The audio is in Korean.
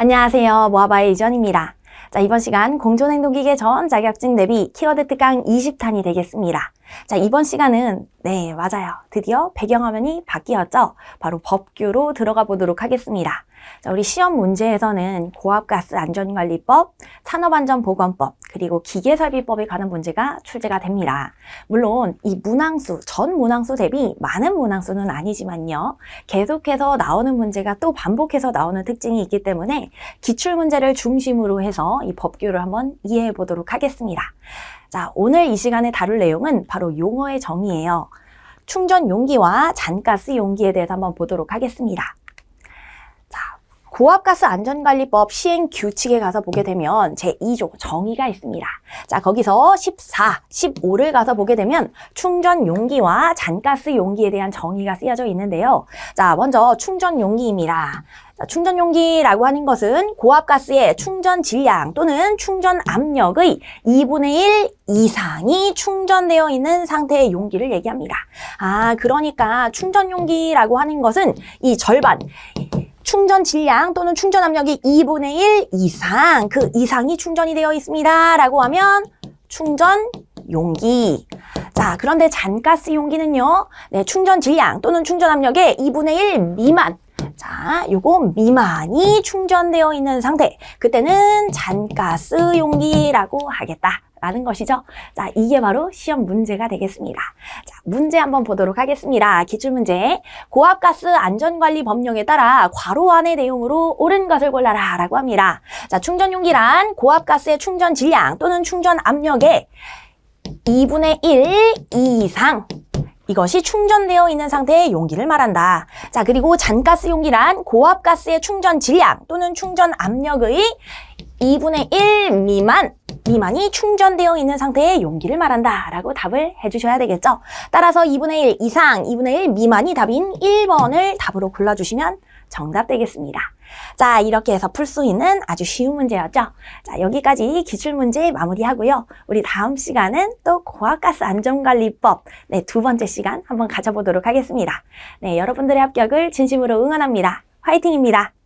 안녕하세요. 모아바의 이전입니다. 자, 이번 시간 공존행동기계 전 자격증 대비 키워드 특강 20탄이 되겠습니다. 자, 이번 시간은 네, 맞아요. 드디어 배경화면이 바뀌었죠? 바로 법규로 들어가 보도록 하겠습니다. 자, 우리 시험 문제에서는 고압가스 안전관리법, 산업안전보건법, 그리고 기계설비법에 관한 문제가 출제가 됩니다. 물론 이 문항수, 전 문항수 대비 많은 문항수는 아니지만요. 계속해서 나오는 문제가 또 반복해서 나오는 특징이 있기 때문에 기출 문제를 중심으로 해서 이 법규를 한번 이해해 보도록 하겠습니다. 자, 오늘 이 시간에 다룰 내용은 바로 용어의 정의예요. 충전 용기와 잔가스 용기에 대해서 한번 보도록 하겠습니다. 자, 고압가스 안전관리법 시행 규칙에 가서 보게 되면 제2조 정의가 있습니다. 자, 거기서 14, 15를 가서 보게 되면 충전 용기와 잔가스 용기에 대한 정의가 쓰여져 있는데요. 자, 먼저 충전 용기입니다. 자, 충전 용기라고 하는 것은 고압가스의 충전 질량 또는 충전 압력의 2분의 1 이상이 충전되어 있는 상태의 용기를 얘기합니다. 아, 그러니까 충전 용기라고 하는 것은 이 절반, 충전 질량 또는 충전 압력이 2분의 1 이상, 그 이상이 충전이 되어 있습니다. 라고 하면 충전 용기. 자, 그런데 잔가스 용기는요, 네, 충전 질량 또는 충전 압력의 2분의 1 미만. 자, 요거 미만이 충전되어 있는 상태. 그때는 잔가스 용기라고 하겠다. 라는 것이죠. 자, 이게 바로 시험 문제가 되겠습니다. 자, 문제 한번 보도록 하겠습니다. 기출문제. 고압가스 안전관리 법령에 따라 괄호 안의 내용으로 옳은 것을 골라라 라고 합니다. 자, 충전 용기란 고압가스의 충전 질량 또는 충전 압력의 2분의 1 이상 이것이 충전되어 있는 상태의 용기를 말한다. 자, 그리고 잔가스 용기란 고압가스의 충전 질량 또는 충전 압력의 2분의 1 미만, 미만이 충전되어 있는 상태의 용기를 말한다. 라고 답을 해주셔야 되겠죠. 따라서 2분의 1 이상, 2분의 1 미만이 답인 1번을 답으로 골라주시면 정답 되겠습니다. 자, 이렇게 해서 풀 수 있는 아주 쉬운 문제였죠. 자, 여기까지 기출문제 마무리하고요. 우리 다음 시간은 또 고압가스 안전관리법, 네, 두 번째 시간 한번 가져보도록 하겠습니다. 네, 여러분들의 합격을 진심으로 응원합니다. 화이팅입니다.